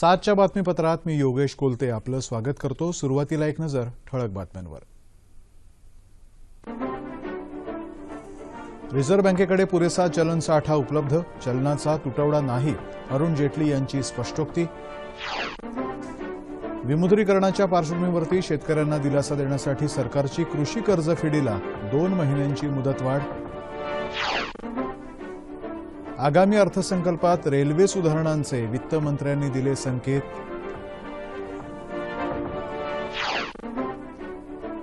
सातच्या बातमीपत्रात मी योगेश कोलते आपलं स्वागत करतो. सुरुवातीला एक नजर ठळक बातम्यांवर. रिझर्व्ह बँकेकडे पुरेसा चलन साठा उपलब्ध. चलनाचा तुटवडा नाही अरुण जेटली यांची स्पष्टोक्ती. विमुद्रीकरणाच्या पार्श्वभूमीवरती शेतकऱ्यांना दिलासा देण्यासाठी सरकारची कृषी कर्ज फेडीला दोन महिन्यांची मुदतवाढ. आगामी अर्थसंकल्पात रेल्वे सुधारणांचे वित्तमंत्र्यांनी दिले संकेत.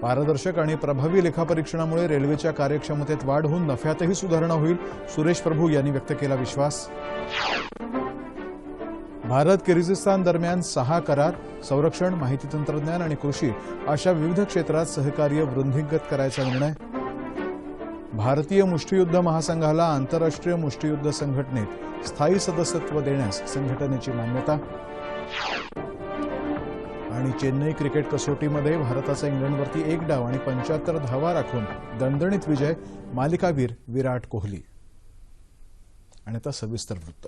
पारदर्शक आणि प्रभावी लेखापरीक्षणामुळे रेल्वेच्या कार्यक्षमतेत वाढ होऊन नफ्यातही सुधारणा होईल सुरेश प्रभू यांनी व्यक्त केला विश्वास. भारत किर्गिझिस्तान दरम्यान सहा करार संरक्षण माहिती तंत्रज्ञान आणि कृषी अशा विविध क्षेत्रात सहकार्य वृद्धिंगत करायचा निर्णय. भारतीय मुष्टियुद्ध महासंघाला आंतरराष्ट्रीय मुष्टियुद्ध संघटनेत स्थायी सदस्यत्व देण्यास संघटनेची मान्यता. आणि चेन्नई क्रिकेट कसोटीमध्ये भारताचा इंग्लंडवरती एक डाव आणि पंच्याहत्तर धावा राखून दणदणीत विजय मालिकावीर विराट कोहली. आणि आता सविस्तर वृत्त.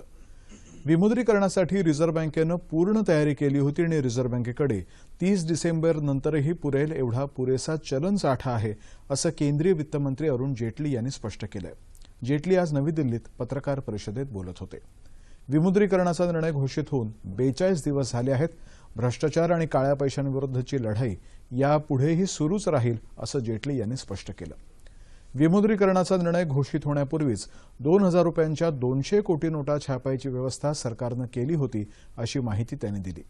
विमुद्रीकरणासाठी रिझर्व्ह बँकेनं पूर्ण तयारी केली होती आणि रिझर्व्ह बँकेकडे तीस डिसेंबर नंतरही पुरेल एवढा पुरेसा चलन साठा आहे असं केंद्रीय वित्तमंत्री अरुण जेटली यांनी स्पष्ट केलंय. जेटली आज नवी दिल्लीत पत्रकार परिषदेत बोलत होते. विमुद्रीकरणाचा निर्णय घोषित होऊन बेचाळीस दिवस झाले आहेत. भ्रष्टाचार आणि काळ्या पैशांविरुद्धची लढाई यापुढेही सुरूच राहील असं जेटली यांनी स्पष्ट केलं. विमुद्रीकरणाचा निर्णय घोषित होण्यापूर्वीच दोन हजार रुपयांच्या दोनशे कोटी नोटा छापायची व्यवस्था सरकारनं केली होती अशी माहिती त्यांनी दिली.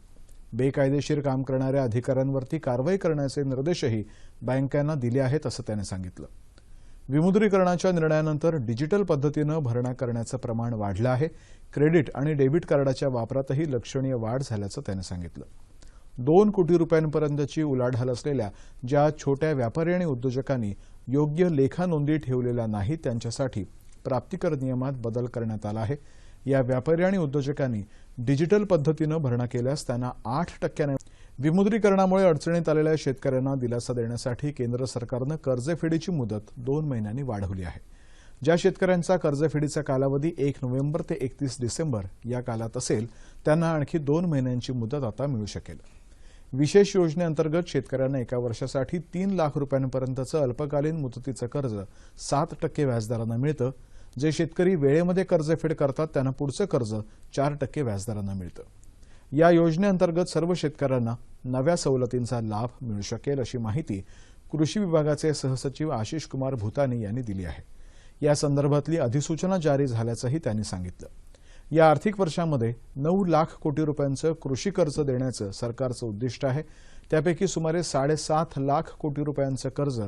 बेकायदेशीर काम करणाऱ्या अधिकाऱ्यांवरती कारवाई करण्याचे निर्देशही बँकांना दिले आहेत असं त्याने सांगितलं. विमुद्रीकरणाच्या निर्णयानंतर डिजिटल पद्धतीनं भरणा करण्याचं प्रमाण वाढलं आहे. क्रेडिट आणि डेबिट कार्डाच्या वापरातही लक्षणीय वाढ झाल्याचं त्याने सांगितलं. दोन कोटी रुपयांपर्यंतची उलाढाल असलेल्या ज्या छोट्या व्यापारी आणि उद्योजकांनी योग्य लेखा नोंदी ठेवलेल्या नाहीत त्यांच्यासाठी प्राप्तिकर नियमात बदल करण्यात आला आहे. या व्यापारी आणि उद्योजकांनी डिजिटल पद्धतीनं भरणा केल्यास त्यांना आठ टक्क्याने विमुद्रीकरणामुळे अडचणीत आलेल्या शेतकऱ्यांना दिलासा देण्यासाठी केंद्र सरकारनं कर्जफेडीची मुदत दोन महिन्यांनी वाढवली आहे. ज्या शेतकऱ्यांचा कर्जफेडीचा कालावधी एक नोव्हेंबर ते एकतीस डिसेंबर या कालात असेल त्यांना आणखी दोन महिन्यांची मुदत आता मिळू शकेल. विशेष योजनेअंतर्गत शेतकऱ्यांना एका वर्षासाठी तीन लाख रुपयांपर्यंतचं अल्पकालीन मुदतीचं कर्ज सात टक्के व्याजदरानं मिळतं. जे शेतकरी वेळेमध्ये कर्जफेड करतात त्यांना पुढचं कर्ज चार टक्के व्याजदरानं मिळतं. या योजनेअंतर्गत सर्व शेतकऱ्यांना नव्या सवलतींचा लाभ मिळू शकेल अशी माहिती कृषी विभागाचे सहसचिव आशिष कुमार भूतानी यांनी दिली आहे. या संदर्भातली अधिसूचना जारी झाल्याचंही त्यांनी सांगितलं. या आर्थिक वर्षामध्ये नऊ लाख कोटी रुपयांचं कृषी कर्ज देण्याचं सरकारचं उद्दिष्ट आहे. त्यापैकी सुमारे साडेसात लाख कोटी रुपयांचं कर्ज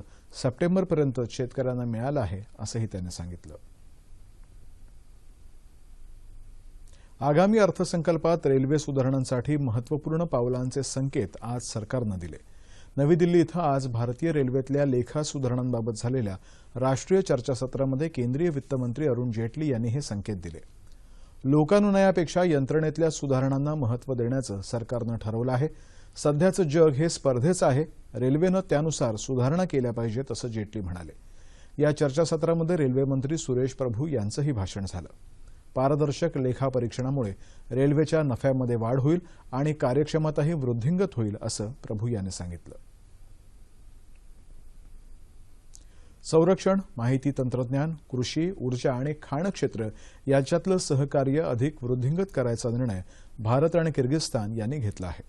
सप्टेंबरपर्यंत शेतकऱ्यांना मिळालं आहे असंही त्यांनी सांगितलं. आगामी अर्थसंकल्पात रेल्वे सुधारणांसाठी महत्त्वपूर्ण पावलांचे संकेत आज सरकारनं दिले. नवी दिल्ली इथं आज भारतीय रेल्वेतल्या लेखा सुधारणांबाबत झालेल्या राष्ट्रीय चर्चासत्रामध्ये केंद्रीय वित्तमंत्री अरुण जेटली यांनी हे संकेत दिले. लोकानुनयापेक्षा यंत्रणेतल्या सुधारणांना महत्त्व देण्याचं सरकारनं ठरवलं आहे. सध्याचं जग हे स्पर्धेचं आहे. रेल्वेनं त्यानुसार सुधारणा केल्या पाहिजेत असं जेटली म्हणाले. या चर्चासत्रामध्ये रेल्वेमंत्री सुरेश प्रभू यांचंही भाषण झालं. पारदर्शक लेखापरीक्षणामुळे रेल्वेच्या नफ्यामध्ये वाढ होईल आणि कार्यक्षमताही वृद्धिंगत होईल असं प्रभू यांनी सांगितलं. संरक्षण माहिती तंत्रज्ञान कृषी ऊर्जा आणि खाण क्षेत्र याच्यातलं सहकार्य अधिक वृद्धिंगत करायचा निर्णय भारत आणि किर्गिस्तान यांनी घेतला आहे.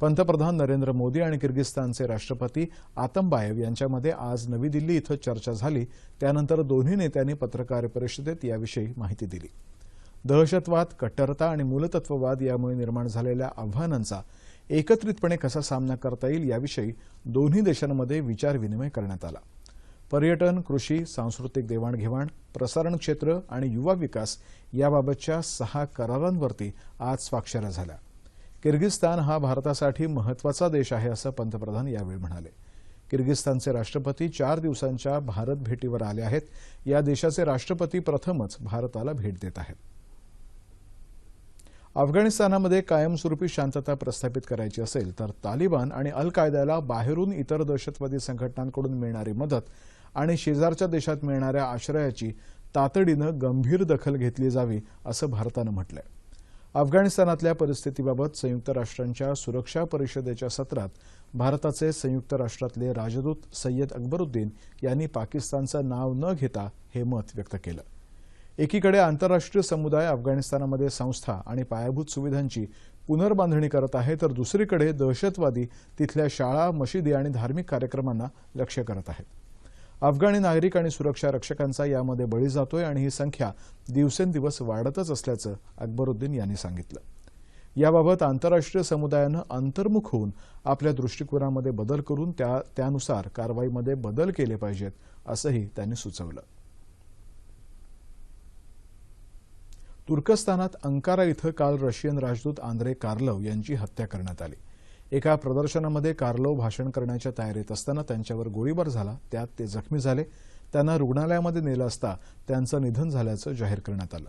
पंतप्रधान नरेंद्र मोदी आणि किर्गिस्तानचे राष्ट्रपती आतमबायव यांच्यामध्ये आज नवी दिल्ली इथं चर्चा झाली. त्यानंतर दोन्ही नेत्यांनी पत्रकार परिषदेत याविषयी माहिती दिली. दहशतवाद कट्टरता आणि मूलतत्ववाद यामुळे निर्माण झालेल्या आव्हानांचा एकत्रितपणे कसा सामना करता येईल याविषयी दोन्ही देशांमध्ये विचारविनिमय करण्यात आला. पर्यटन कृषी सांस्कृतिक देवाणघेवाण प्रसारण क्षेत्र आणि युवा विकास याबाबतच्या सहा करारांवरती आज स्वाक्षऱ्या झाल्या. किर्गिस्तान हा भारतासाठी महत्त्वाचा देश आहे असं पंतप्रधान यावेळी म्हणाले. किर्गिस्तानचे राष्ट्रपती चार दिवसांच्या भारत भेटीवर आले आहेत. या देशाचे राष्ट्रपती प्रथमच भारताला भेट देत आहेत. अफगाणिस्तानामध्ये कायमस्वरूपी शांतता प्रस्थापित करायची असेल तर तालिबान आणि अल कायद्याला बाहेरून इतर दहशतवादी संघटनांकडून मिळणारी मदत आणि शेजारच्या देशात मिळणाऱ्या आश्रयाची तातडीनं गंभीर दखल घेतली जावी असं भारतानं म्हटलंय. अफगाणिस्तानातल्या परिस्थितीबाबत संयुक्त राष्ट्रांच्या सुरक्षा परिषदेच्या सत्रात भारताचे संयुक्त राष्ट्रातले राजदूत सय्यद अकबरुद्दीन यांनी पाकिस्तानचं नाव न घेता हे मत व्यक्त केलं. एकीकडे आंतरराष्ट्रीय समुदाय अफगाणिस्तानामध्ये संस्था आणि पायाभूत सुविधांची पुनर्बांधणी करत आहे तर दुसरीकडे दहशतवादी तिथल्या शाळा मशिदी आणि धार्मिक कार्यक्रमांना लक्ष्य करत आहेत. अफगाणी नागरिक आणि सुरक्षा रक्षकांचा यामध्ये बळी जातोय आणि ही संख्या दिवसेंदिवस वाढतच असल्याचं अकबरुद्दीन यांनी सांगितलं. याबाबत आंतरराष्ट्रीय समुदायानं अंतर्मुख होऊन आपल्या दृष्टिकोनामध्ये बदल करून त्या त्यानुसार कारवाईमध्ये बदल केले पाहिजेत असंही त्यांनी सुचवलं. तुर्कस्तानात अंकारा इथं काल रशियन राजदूत आंद्रे कार्लव यांची हत्या करण्यात आली. एका प्रदर्शनामध्ये कार्लो भाषण करण्याच्या तयारीत असताना त्यांच्यावर गोळीबार झाला. त्यात ते जखमी झाले. त्यांना रुग्णालयामध्ये नेलं असता त्यांचं निधन झाल्याचं जाहीर करण्यात आलं.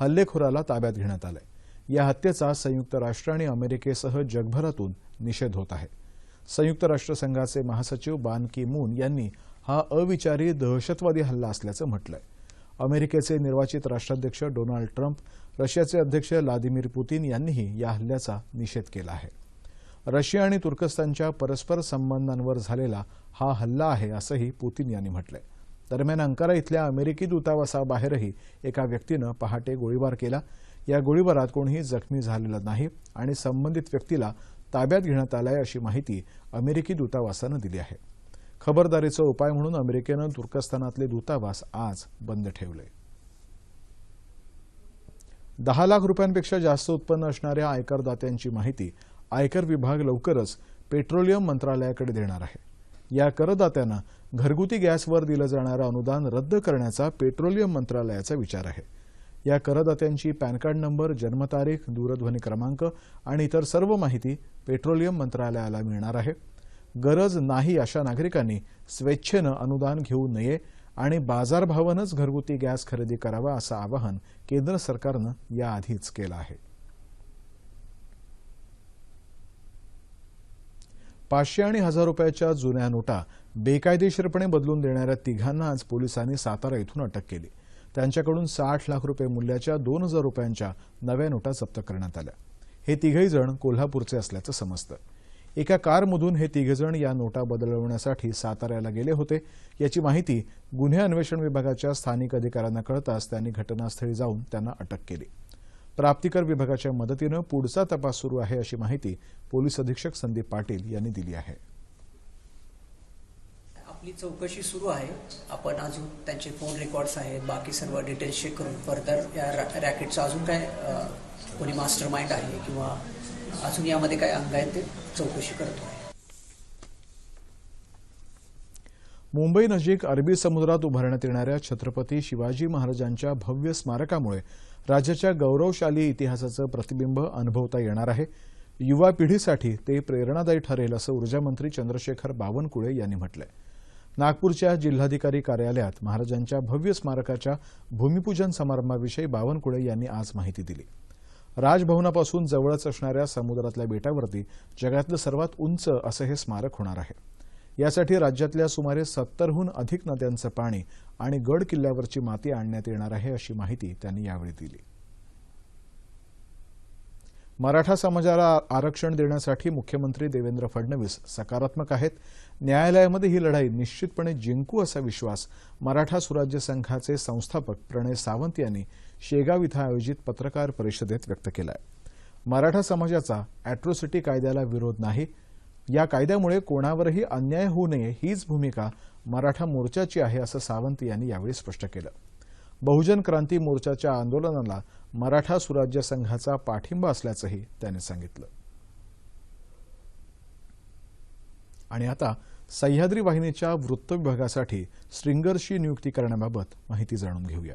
हल्लेखोराला ताब्यात घेण्यात आलंय. या हत्येचा संयुक्त राष्ट्र आणि अमेरिकेसह जगभरातून निषेध होत आहे. संयुक्त राष्ट्रसंघाचे महासचिव बान की मून यांनी हा अविचारी दहशतवादी हल्ला असल्याचं म्हटलंय. अमेरिकेचे निर्वाचित राष्ट्राध्यक्ष डोनाल्ड ट्रम्प रशियाचे अध्यक्ष व्लादिमीर पुतीन यांनीही या हल्ल्याचा निषेध केला आहे. रशिया आणि तुर्कस्तानच्या परस्पर संबंधांवर झालेला हा हल्ला आहे असंही पुतीन यांनी म्हटलंय. दरम्यान अंकारा इथल्या अमेरिकी दूतावासाबाहेरही एका व्यक्तीनं पहाटे गोळीबार केला. या गोळीबारात कोणीही जखमी झालेलं नाही आणि संबंधित व्यक्तीला ताब्यात घेण्यात आलाय अशी माहिती अमेरिकी दूतावासानं दिली आहे. खबरदारीचा उपाय म्हणून अमेरिकेनं तुर्कस्तानातले दूतावास आज बंद ठेवले. दहा लाख रुपयांपेक्षा जास्त उत्पन्न असणाऱ्या आयकरदात्यांची माहिती आयकर विभाग लवकरच पेट्रोलियम मंत्रालयाकडे देणार आहे. या करदात्यांना घरगुती गॅसवर दिलं जाणारं अनुदान रद्द करण्याचा पेट्रोलियम मंत्रालयाचा विचार आहे. या करदात्यांची पॅन कार्ड नंबर जन्मतारीख दूरध्वनी क्रमांक आणि इतर सर्व माहिती पेट्रोलियम मंत्रालयाला मिळणार आहे. गरज नाही अशा नागरिकांनी स्वेच्छेनं अनुदान घेऊ नये आणि बाजारभावानंच घरगुती गॅस खरेदी करावा असं आवाहन केंद्र सरकारनं याआधीच केलं आहे. पाचशे आणि हजार रुपयाच्या जुन्या नोटा बेकायदेशीरपणे बदलून देणाऱ्या तिघांना आज पोलिसांनी सातारा इथून अटक केली. त्यांच्याकडून साठ लाख रुपये मूल्याच्या दोन हजार रुपयांच्या नव्या नोटा जप्त करण्यात आल्या. हे तिघही जण कोल्हापूरचे असल्याचं समजतं. एका कारमधून हे तिघेजण या नोटा बदलवण्यासाठी साताऱ्याला गेले होते. याची माहिती गुन्हे अन्वेषण विभागाच्या स्थानिक अधिकाऱ्यांना कळताच त्यांनी घटनास्थळी जाऊन त्यांना अटक केली. प्राप्तिकर विभागाच्या मदतीनं पुढचा तपास सुरू आहे अशी माहिती पोलीस अधीक्षक संदीप पाटील यांनी दिली आहे. आपली चौकशी सुरू आहे. आपण अजून त्यांचे फोन रेकॉर्ड्स आहेत. बाकी सर्व डिटेल्स चेक करून फर्दर या रॅकेटचं अजून काय कोणी मास्टर माइंड आहे किंवा अजून यामध्ये काय अंग आहेत ते चौकशी करतो आहे मुंबई नजीक अरबी समुद्रात उभारण्यात येणाऱ्या छत्रपती शिवाजी महाराजांच्या भव्य स्मारकामुळे राज्याच्या गौरवशाली इतिहासाचं प्रतिबिंब अनुभवता येणार आहे. युवा पिढीसाठी ते प्रेरणादायी ठरेल असं ऊर्जामंत्री चंद्रशेखर बावनकुळे यांनी म्हटलंय. नागपूरच्या जिल्हाधिकारी कार्यालयात महाराजांच्या भव्य स्मारकाच्या भूमिपूजन समारंभाविषयी बावनकुळे यांनी आज माहिती दिली. राजभवनापासून जवळच असणाऱ्या समुद्रातल्या बेटावरती जगातलं सर्वात उंच असं हे स्मारक होणार आहे. यासाठी राज्यातल्या सुमारे सत्तरहून अधिक नद्यांचं पाणी आणि गड किल्ल्यावरची माती आणण्यात येणार आहे अशी माहिती त्यांनी यावेळी दिली. मराठा समाजाला आरक्षण देण्यासाठी मुख्यमंत्री देवेंद्र फडणवीस सकारात्मक आहेत. न्यायालयामध्ये ही लढाई निश्चितपणे जिंकू असा विश्वास मराठा सुराज्य संघाचे संस्थापक प्रणय सावंत यांनी शेगाव इथं आयोजित पत्रकार परिषदेत व्यक्त केलाय. मराठा समाजाचा अॅट्रोसिटी कायद्याला विरोध नाही या कायद्यामुळे कोणावरही अन्याय होऊ नये हीच भूमिका मराठा मोर्चाची आहे असं सावंत यांनी यावेळी स्पष्ट केलं. बहुजन क्रांती मोर्चाच्या आंदोलनाला मराठा सुराज्य संघाचा पाठिंबा असल्याचंही त्यांनी सांगितलं. आणि आता सह्याद्री वाहिनीच्या वृत्त विभागासाठी स्ट्रिंगर्सची नियुक्ती करण्याबाबत माहिती जाणून घेऊया.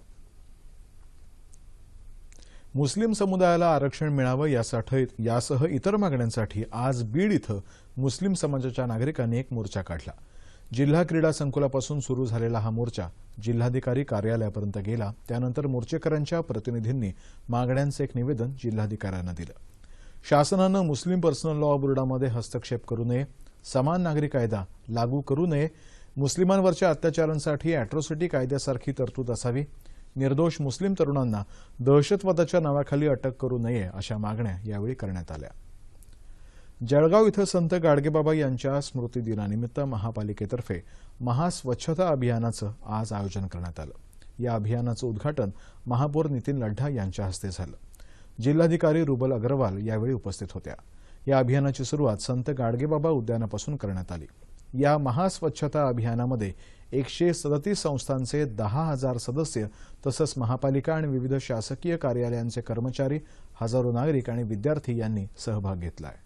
मुस्लिम समुदायाला आरक्षण मिळावं यासाठी यासह इतर मागण्यांसाठी आज बीड इथं मुस्लिम समाजाच्या नागरिकांनी एक मोर्चा काढला. जिल्हा क्रीडा संकुलापासून सुरू झालेला हा मोर्चा जिल्हाधिकारी कार्यालयापर्यंत गेला. त्यानंतर मोर्चेकऱ्यांच्या प्रतिनिधींनी मागण्यांचं एक निवेदन जिल्हाधिकाऱ्यांना दिलं. शासनानं मुस्लिम पर्सनल लॉ बोर्डामध्ये हस्तक्षेप करू नये समान नागरी कायदा लागू करू नये मुस्लिमांवरच्या अत्याचारांसाठी अॅट्रॉसिटी कायद्यासारखी तरतूद असावी निर्दोष मुस्लिम तरुणांना दहशतवादाच्या नावाखाली अटक करू नये अशा मागण्या यावेळी करण्यात आल्या. जळगाव इथं संत गाडगेबाबा यांच्या स्मृतिदिनानिमित्त महापालिकेतर्फे महास्वच्छता अभियानाचं आज आयोजन करण्यात आलं. या अभियानाचं उद्घाटन महापौर नितीन लड्ढा यांच्या हस्ते झालं. जिल्हाधिकारी रुबल अग्रवाल यावेळी उपस्थित होत्या. या अभियानाची सुरुवात संत गाडगेबाबा उद्यानापासून करण्यात आली. या महास्वच्छता अभियानामध्ये एकशे सदतीस संस्थांचे दहा हजार सदस्य तसंच महापालिका आणि विविध शासकीय कार्यालयांचे कर्मचारी हजारो नागरिक आणि विद्यार्थी यांनी सहभाग घेतलाय.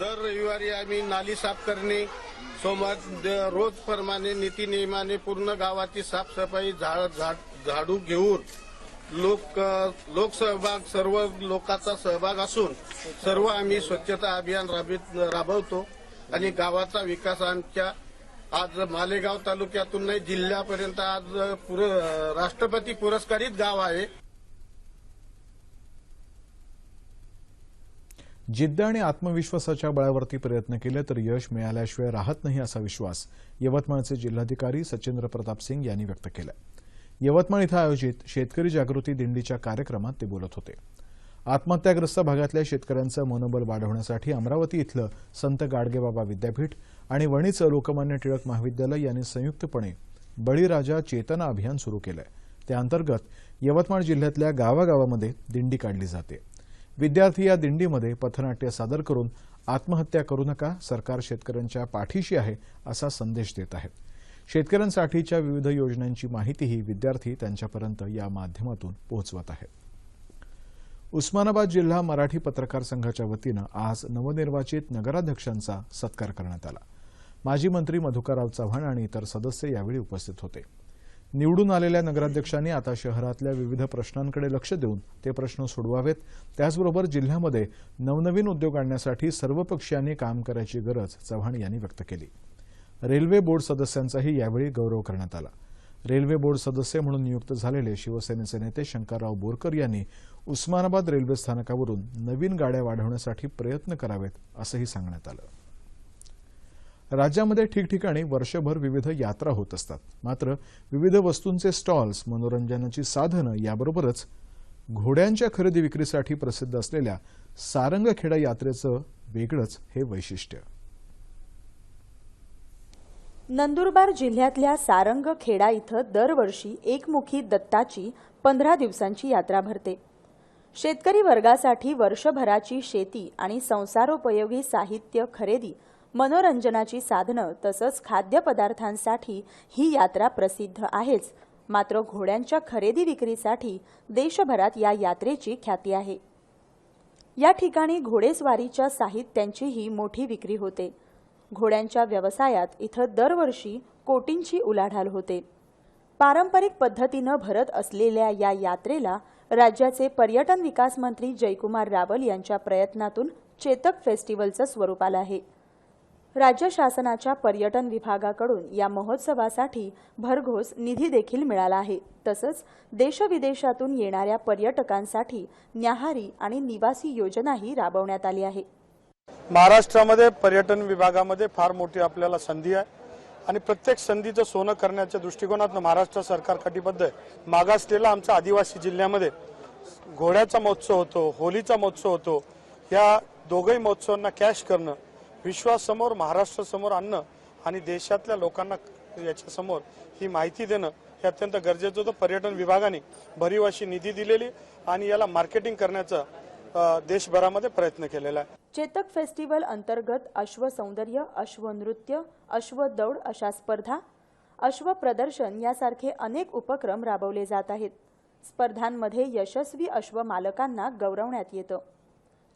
दर रविवारी आम्ही नाली साफ करणे सोमवार रोजप्रमाणे रोज नियमाने पूर्ण गावाची साफसफाई झाडू घेऊन लोक लोकसहभाग सर्व लोकांचा सहभाग असून सर्व आम्ही स्वच्छता अभियान राबवित राबवतो. आणि गावाचा विकास आमच्या आज मालेगाव तालुक्यातून नाही जिल्ह्यापर्यंत आज पुर राष्ट्रपती पुरस्कारित गाव आहे. जिद्द आणि आत्मविश्वासाच्या बळावरती प्रयत्न केले तर यश मिळाल्याशिवाय राहत नाही असा विश्वास यवतमाळचे जिल्हाधिकारी सचेंद्र प्रताप सिंग यांनी व्यक्त केला यवतमाळ इथं आयोजित शेतकरी जागृती दिंडीच्या कार्यक्रमात ते बोलत होते. आत्महत्याग्रस्त भागातल्या शेतकऱ्यांचं मनोबल वाढवण्यासाठी अमरावती इथलं संत गाडगेबाबा विद्यापीठ आणि वणीचं लोकमान्य टिळक महाविद्यालय यांनी संयुक्तपणे बळीराजा चेतना अभियान सुरू केलंय. त्याअंतर्गत यवतमाळ जिल्ह्यातल्या गावागावामध्ये दिंडी काढली जाते. विद्यार्थी या दिंडीमध्ये पथनाट्य सादर करून आत्महत्या करू नका सरकार शेतकऱ्यांच्या पाठीशी आहे असा संदेश देत आहेत. शेतकऱ्यांसाठीच्या विविध योजनांची माहितीही विद्यार्थी त्यांच्यापर्यंत या माध्यमातून पोहोचवत आहेत. उस्मानाबाद जिल्हा मराठी पत्रकार संघाच्या वतीनं आज नवनिर्वाचित नगराध्यक्षांचा सत्कार करण्यात आला. माजी मंत्री मधुकरराव चव्हाण आणि इतर सदस्य यावेळी उपस्थित होते. निवडून आलेल्या नगराध्यक्षांनी आता शहरातल्या विविध प्रश्नांकडे लक्ष देऊन ते प्रश्न सोडवावेत. त्याचबरोबर जिल्ह्यामध्ये नवनवीन उद्योग आणण्यासाठी सर्व पक्षीयांनी काम करायची गरज चव्हाण यांनी व्यक्त केली. रेल्वे बोर्ड सदस्यांचाही यावेळी गौरव करण्यात आला. रेल्वे बोर्ड सदस्य म्हणून नियुक्त झालेले शिवसेनेचे नेते शंकरराव बोरकर यांनी उस्मानाबाद रेल्वे स्थानकावरून नवीन गाड्या वाढवण्यासाठी प्रयत्न करावेत असंही सांगण्यात आलं. राज्यामध्ये ठिकठिकाणी वर्षभर विविध यात्रा होत असतात. मात्र विविध वस्तूंचे स्टॉल्स मनोरंजनाची साधनं याबरोबरच घोड्यांच्या खरेदी विक्रीसाठी प्रसिद्ध असलेल्या सारंगखेडा यात्रेचं वेगळंच हे वैशिष्ट्य. नंदुरबार जिल्ह्यातल्या सारंगखेडा इथं दरवर्षी एकमुखी दत्ताची पंधरा दिवसांची यात्रा भरते. शेतकरी वर्गासाठी वर्षभराची शेती आणि संसारोपयोगी साहित्य खरेदी मनोरंजनाची साधनं तसंच खाद्यपदार्थांसाठी ही यात्रा प्रसिद्ध आहेच. मात्र घोड्यांच्या खरेदी विक्रीसाठी देशभरात या यात्रेची ख्याती आहे. या ठिकाणी घोडेस्वारीच्या साहित्यांचीही मोठी विक्री होते. घोड्यांच्या व्यवसायात इथं दरवर्षी कोटींची उलाढाल होते. पारंपरिक पद्धतीनं भरत असलेल्या या यात्रेला राज्याचे पर्यटन विकास मंत्री जयकुमार रावल यांच्या प्रयत्नातून चेतक फेस्टिवलचं स्वरूप आलं आहे. राज्य शासनाच्या पर्यटन विभागाकडून या महोत्सवासाठी भरघोस निधी देखील मिळाला आहे. तसंच देशविदेशातून येणाऱ्या पर्यटकांसाठी न्याहारी आणि निवासी योजनाही राबवण्यात आली आहे. महाराष्ट्रामध्ये पर्यटन विभागामध्ये फार मोठी आपल्याला संधी आहे. आणि प्रत्येक संधीचं सोनं करण्याच्या दृष्टिकोनातून महाराष्ट्र सरकार कटिबद्ध आहे. मागासलेला आमचा आदिवासी जिल्ह्यामध्ये घोड्याचा महोत्सव होतो होलीचा महोत्सव होतो. या दोघही महोत्सवांना कॅश करणं विश्वासमोर महाराष्ट्रासमोर आणणं आणि देशातल्या लोकांना याच्यासमोर ही माहिती देणं हे अत्यंत गरजेचं होतं. पर्यटन विभागाने भरीव अशी निधी दिलेली आणि याला मार्केटिंग करण्याचा देशभरामध्ये प्रयत्न केलेला आहे. चेतक फेस्टिवल अंतर्गत अश्वसौंदर्य अश्वनृत्य अश्व नृत्य अशा स्पर्धा अश्व प्रदर्शन यासारखे अनेक उपक्रम राबवले जात आहेत. स्पर्धांमध्ये यशस्वी अश्व मालकांना गौरवण्यात येतं.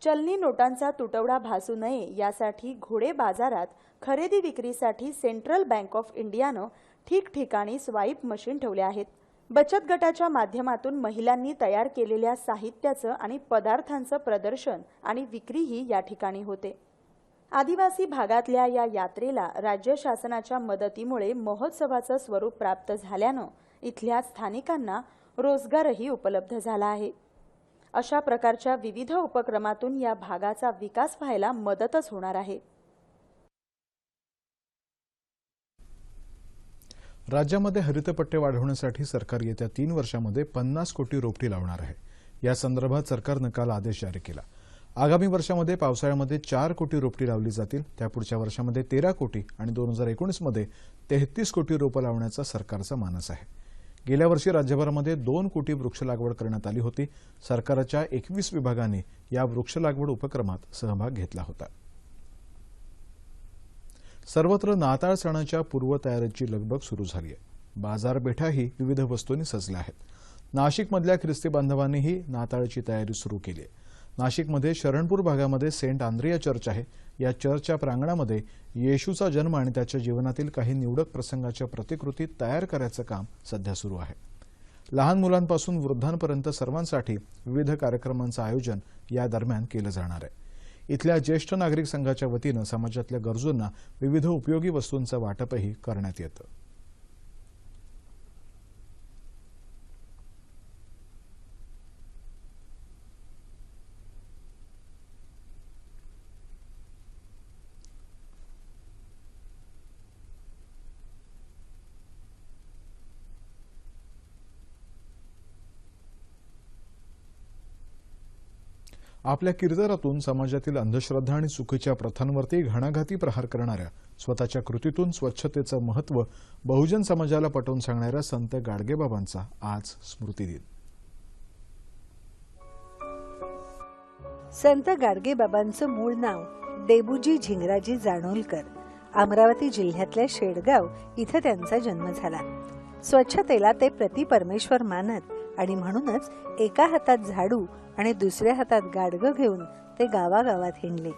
चलनी नोटांचा तुटवडा भासू नये यासाठी घोडे बाजारात खरेदी विक्रीसाठी सेंट्रल बँक ऑफ इंडियानं ठिकठिकाणी स्वाईप मशीन ठेवल्या आहेत. बचत गटाच्या माध्यमातून महिलांनी तयार केलेल्या साहित्याचं आणि पदार्थांचं प्रदर्शन आणि विक्रीही या ठिकाणी होते. आदिवासी भागातल्या या यात्रेला राज्य शासनाच्या मदतीमुळे महोत्सवाचं स्वरूप प्राप्त झाल्यानं इथल्या स्थानिकांना रोजगारही उपलब्ध झाला आहे. अशा प्रकारच्या विविध उपक्रमातून या भागाचा विकास व्हायला मदतच होणार आहे. राज्यामध्ये हरितपट्टे वाढवण्यासाठी सरकार येत्या तीन वर्षामध्ये पन्नास कोटी रोपटी लावणार आहे. या संदर्भात सरकारनं काल आदेश जारी केला. आगामी वर्षामध्ये पावसाळ्यामध्ये चार कोटी रोपटी लावली जातील. त्यापुढच्या वर्षामध्ये तेरा कोटी आणि दोन हजार एकोणीसमध्ये तेहतीस कोटी रोपं लावण्याचा सरकारचा मानस आहे. गेल्या वर्षी राज्यभरामध्ये दोन कोटी वृक्ष लागवड करण्यात आली होती. सरकारच्या एकवीस विभागांनी या वृक्ष लागवड उपक्रमात सहभाग घेतला होता. सर्वत्र नाताळ सणाच्या पूर्वतयारीची लगबग सुरू झाली आहे. बाजारपेठाही विविध वस्तूंनी सजल्या आहेत. नाशिकमधल्या ख्रिस्ती बांधवांनीही नाताळची तयारी सुरू केली आहे. नाशिकमध्ये शरणपूर भागामध्ये सेंट आंद्रिया चर्च आहे. या चर्चच्या प्रांगणामध्ये येशूचा जन्म आणि त्याच्या जीवनातील काही निवडक प्रसंगाच्या प्रतिकृती तयार करायचं काम सध्या सुरू आहे. लहान मुलांपासून वृद्धांपर्यंत सर्वांसाठी विविध कार्यक्रमांचं आयोजन या दरम्यान केलं जाणार आहे. इथल्या ज्येष्ठ नागरिक संघाच्या वतीनं समाजातल्या गरजूंना विविध उपयोगी वस्तूंचं वाटपही करण्यात येतं. आपल्या कीर्तनातून समाजातील अंधश्रद्धा आणि चुकीच्या प्रथांवरती घणाघाती प्रहार करणाऱ्या स्वतःच्या कृतीतून स्वच्छतेचं महत्त्व बहुजन समाजाला पटवून सांगणाऱ्या संत गाडगेबाबांचा आज स्मृतिदिन संत गाडगेबाबांचं मूळ नाव डेबूजी झिंगराजी जाणोलकर. अमरावती जिल्ह्यातल्या शेडगाव इथं त्यांचा जन्म झाला. स्वच्छतेला ते प्रति परमेश्वर मानत आणि म्हणूनच एका हातात झाडू आणि दुसऱ्या हातात गाडगं घेऊन ते गावागावात हिंडले.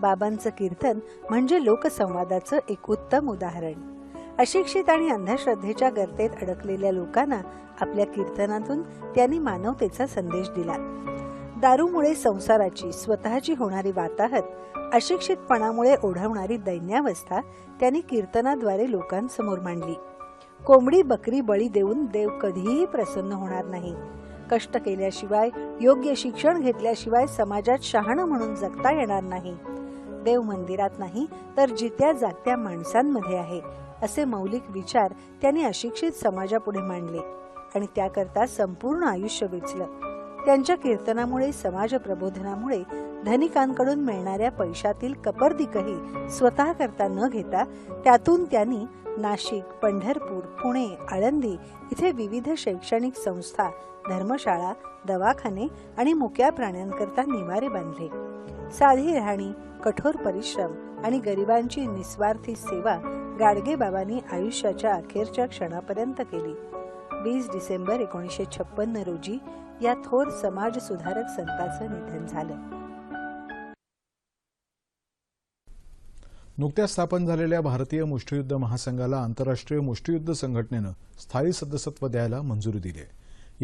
बाबांचं कीर्तन म्हणजे लोकसंवादाचं एक उत्तम उदाहरण. अशिक्षित आणि अंधश्रद्धेच्या गर्तेत अडकलेल्या लोकांना आपल्या कीर्तनातून त्यांनी मानवतेचा संदेश दिला. दारूमुळे संसाराची स्वतःची होणारी वाताहत अशिक्षितपणामुळे ओढवणारी दैन्यावस्था त्यांनी कीर्तनाद्वारे लोकांसमोर मांडली. कोंबडी बकरी बळी देऊन देव कधीही प्रसन्न होणार नाही. कष्ट केल्याशिवाय योग्य शिक्षण घेतल्याशिवाय समाजात शहाणं म्हणून जगता येणार नाही. देव मंदिरात नाही तर जित्या जागत्या माणसांमध्ये आहे असे मौलिक विचार त्यांनी अशिक्षित समाजापुढे मांडले आणि त्याकरता संपूर्ण आयुष्य वेचलं. त्यांच्या कीर्तनामुळे समाज प्रबोधनामुळे धनिकांकडून मिळणाऱ्या पैशातील कपर्दिकही स्वतः करता न घेता त्यातून त्यांनी नाशिक पंढरपूर पुणे आळंदी इथे विविध शैक्षणिक संस्था धर्मशाळा दवाखाने आणि मुक्या प्राण्यांकरता निवारे बांधले. साधी राहणी कठोर परिश्रम आणि गरिबांची निस्वार्थी सेवा गाडगे बाबांनी आयुष्याच्या अखेरच्या क्षणापर्यंत केली. वीस डिसेंबर एकोणीसशे छप्पन्न रोजी या थोर समाज सुधारक संतांचं निधन झालं. नुकत्याच स्थापन झालेल्या भारतीय मुष्टियुद्ध महासंघाला आंतरराष्ट्रीय मुष्टियुद्ध संघटनेनं स्थायी सदस्यत्व द्यायला मंजुरी दिली आहे.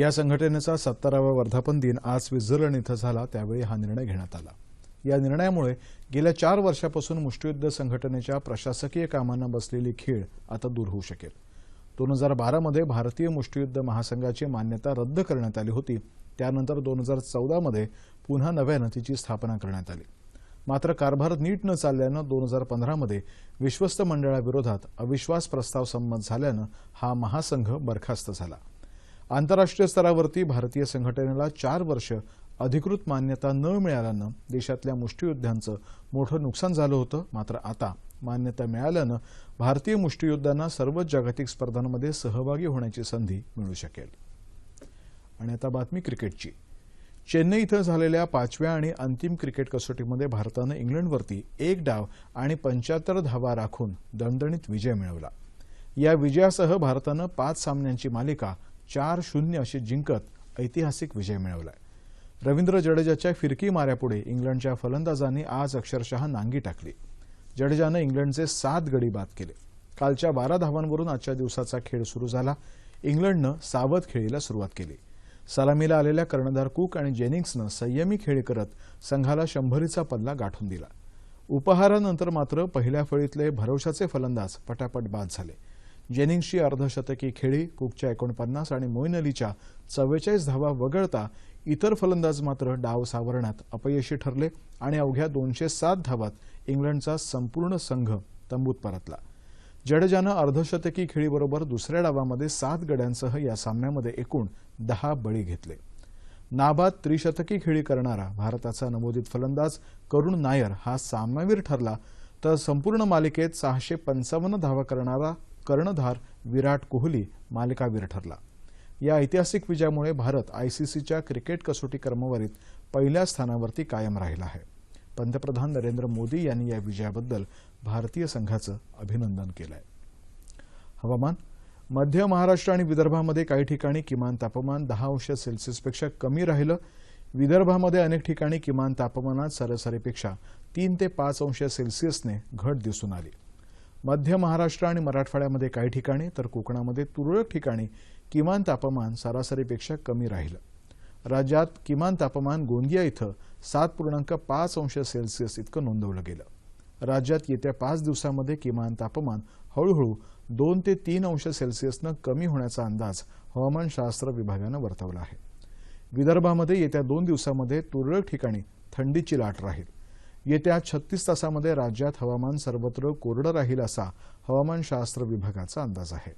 या संघटनेचा सत्तरावा वर्धापन दिन आज स्वित्झर्लंड इथं झाला त्यावेळी हा निर्णय घेण्यात आला. या निर्णयामुळे गेल्या चार वर्षापासून मुष्टियुद्ध संघटनेच्या प्रशासकीय कामांना बसलेली खीळ आता दूर होऊ शकेल. दोन हजार बारामध्ये भारतीय मुष्टियुद्ध महासंघाची मान्यता रद्द करण्यात आली होती. त्यानंतर दोन हजार चौदामध्ये पुन्हा नव्यानं तिची स्थापना करण्यात आली. मात्र कारभार नीट न चालल्यानं दोन हजार पंधरामध्ये विश्वस्त मंडळाविरोधात अविश्वास प्रस्ताव संमत झाल्यानं हा महासंघ बरखास्त झाला. आंतरराष्ट्रीय स्तरावरती भारतीय संघटनेला चार वर्ष अधिकृत मान्यता न मिळाल्यानं देशातल्या मुष्टियुद्धांचं मोठं नुकसान झालं होतं. मात्र आता मान्यता मिळाल्यानं भारतीय मुष्टियुद्धांना सर्वच जागतिक स्पर्धांमध्ये सहभागी होण्याची संधी मिळू शकेल. आणि आता बातमी क्रिकेटची. चेन्नई इथं झालेल्या पाचव्या आणि अंतिम क्रिकेट कसोटीमध्ये भारतानं इंग्लंडवरती एक डाव आणि पंच्याहत्तर धावा राखून दणदणीत विजय मिळवला. या विजयासह भारतानं पाच सामन्यांची मालिका चार शून्य अशी जिंकत ऐतिहासिक विजय मिळवलाय. रवींद्र जडेजाच्या फिरकी माऱ्यापुढे इंग्लंडच्या फलंदाजांनी आज अक्षरशः नांगी टाकली. जडेजानं इंग्लंडचे सात गडी बाद केले. कालच्या बारा धावांवरून आजच्या दिवसाचा खेळ सुरू झाला. इंग्लंडनं सावध खेळीला सुरुवात केली. सलामीला आलेल्या कर्णधार कुक आणि जेनिंग्सनं संयमी खेळी करत संघाला शंभरीचा पल्ला गाठून दिला. उपहारानंतर मात्र पहिल्या फळीतले भरवशाचे फलंदाज पटापट बाद झाले. जेनिंग्सची अर्धशतकी खेळी कुकच्या एकोणपन्नास आणि मोईन अलीच्या चव्वेचाळीस धावा वगळता इतर फलंदाज मात्र डाव सावरण्यात अपयशी ठरले आणि अवघ्या दोनशे सात धावात इंग्लंडचा संपूर्ण संघ तंबूत परतला. जडेजानं अर्धशतकी खेळीबरोबर दुसऱ्या डावामध्ये सात गड्यांसह या सामन्यामध्ये एकूण दहा बळी घेतले. नाबाद त्रिशतकी खेळी करणारा भारताचा नमोदित फलंदाज करुण नायर हा सामनावीर ठरला तर संपूर्ण मालिकेत सहाशे पंचावन्न धावा करणारा कर्णधार विराट कोहली मालिकावीर ठरला. या ऐतिहासिक विजयामुळे भारत आयसीसीच्या क्रिकेट कसोटी क्रमवारीत पहिल्या स्थानावरती कायम राहिला आहे. पंतप्रधान नरेंद्र मोदी यांनी या विजयाबद्दल भारतीय संघाचं अभिनंदन केलं आहे हवामान मध्य महाराष्ट्र आणि विदर्भामध्ये काही ठिकाणी किमान तापमान दहा अंश सेल्सिअसपेक्षा कमी राहिलं. विदर्भामध्ये अनेक ठिकाणी किमान तापमानात सरासरीपेक्षा तीन ते पाच अंश सेल्सिअसने घट दिसून आली. मध्य महाराष्ट्र आणि मराठवाड्यामध्ये काही ठिकाणी तर कोकणामध्ये तुरळक ठिकाणी किमान तापमान सरासरीपेक्षा कमी राहिलं. राज्यात किमान तापमान गोंदिया इथं सात पूर्णांक पाच अंश सेल्सिअस इतकं नोंदवलं गेलं. राज्यात येत्या पाच दिवसामध्ये किमान तापमान हळूहळू दोन ते तीन अंश सेल्सिअसनं कमी होण्याचा अंदाज हवामानशास्त्र विभागानं वर्तवला आहे. विदर्भामध्ये येत्या दोन दिवसामध्ये तुरळक ठिकाणी थंडीची लाट राहील. येत्या छत्तीस तासामध्ये राज्यात हवामान सर्वत्र कोरडं राहील असा हवामानशास्त्र विभागाचा अंदाज आहे.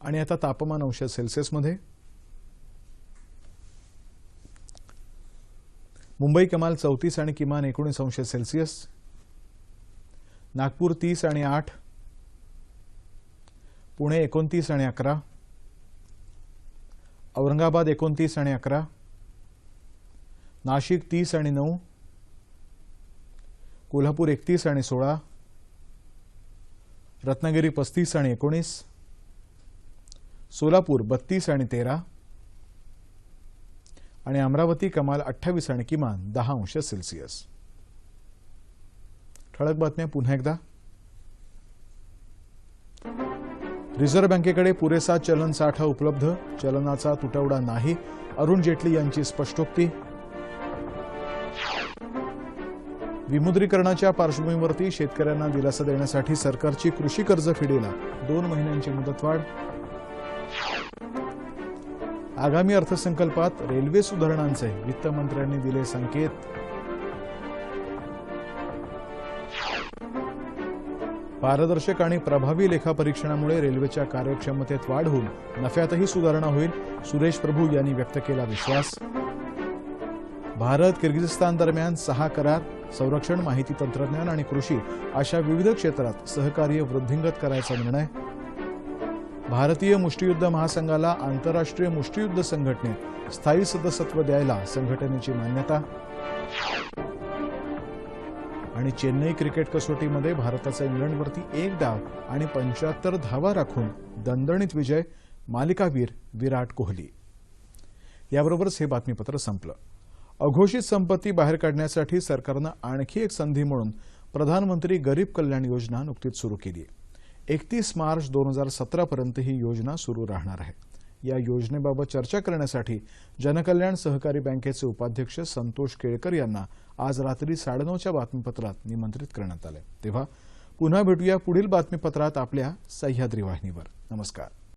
आणि आता तापमान अंश सेल्सिअसमध्ये? मुंबई कमाल चौतीस आणि किमान एकोणीस अंश सेल्सिअस नागपूर तीस आणि आठ. पुणे एकोणतीस आणि अकरा. औरंगाबाद एकोणतीस आणि अकरा. नाशिक तीस आणि नऊ. कोल्हापूर एकतीस आणि सोळा. रत्नागिरी पस्तीस आणि एकोणीस. सोलापूर बत्तीस आणि तेरा. आणि अमरावती कमाल अठ्ठावीस आणि किमान दहा अंश सेल्सिअस. ठळक बातम्या पुन्हा एकदा. रिझर्व्ह बँकेकडे पुरेसा चलन साठा उपलब्ध चलनाचा तुटवडा नाही अरुण जेटली यांची स्पष्टोक्ती. विमुद्रीकरणाच्या पार्श्वभूमीवरती शेतकऱ्यांना दिलासा देण्यासाठी सरकारची कृषी कर्ज फिडीला दोन महिन्यांची मुदतवाढ. आगामी अर्थसंकल्पात रेल्वे सुधारणांचे वित्तमंत्र्यांनी दिले संकेत. पारदर्शक आणि प्रभावी लेखापरीक्षणामुळे रेल्वेच्या कार्यक्षमतेत वाढ होऊन नफ्यातही सुधारणा होईल सुरेश प्रभू यांनी व्यक्त केला विश्वास. भारत किर्गिझिस्तान दरम्यान सहा करार संरक्षण माहिती तंत्रज्ञान आणि कृषी अशा विविध क्षेत्रात सहकार्य वृद्धिंगत करायचा निर्णय. भारतीय मुष्टियुद्ध महासंघाला आंतरराष्ट्रीय मुष्टियुद्ध संघटनेत स्थायी सदस्यत्व द्यायला संघटनेची मान्यता. आणि चेन्नई क्रिकेट कसोटीमध्ये भारताचा इंग्लंडवरती एक डाव आणि पंच्याहत्तर धावा राखून दणदणीत विजय मालिकावीर विराट कोहली. याबरोबरच हे बातमीपत्र संपलं. अघोषित संपत्ती बाहेर काढण्यासाठी सरकारनं आणखी एक संधी म्हणून प्रधानमंत्री गरीब कल्याण योजना नुकतीच सुरू केली आहे एकतीस मार्च दोन हजार सतरापर्यंत ही योजना सुरू राहणार आहे. या योजनेबाबत चर्चा करण्यासाठी जनकल्याण सहकारी बँकेचे उपाध्यक्ष संतोष केळकर यांना आज रात्री साडेनऊच्या बातमीपत्रात निमंत्रित करण्यात आले तेव्हा पुन्हा भेटूया पुढील बातमीपत्रात आपल्या सह्याद्री वाहिनीवर. नमस्कार.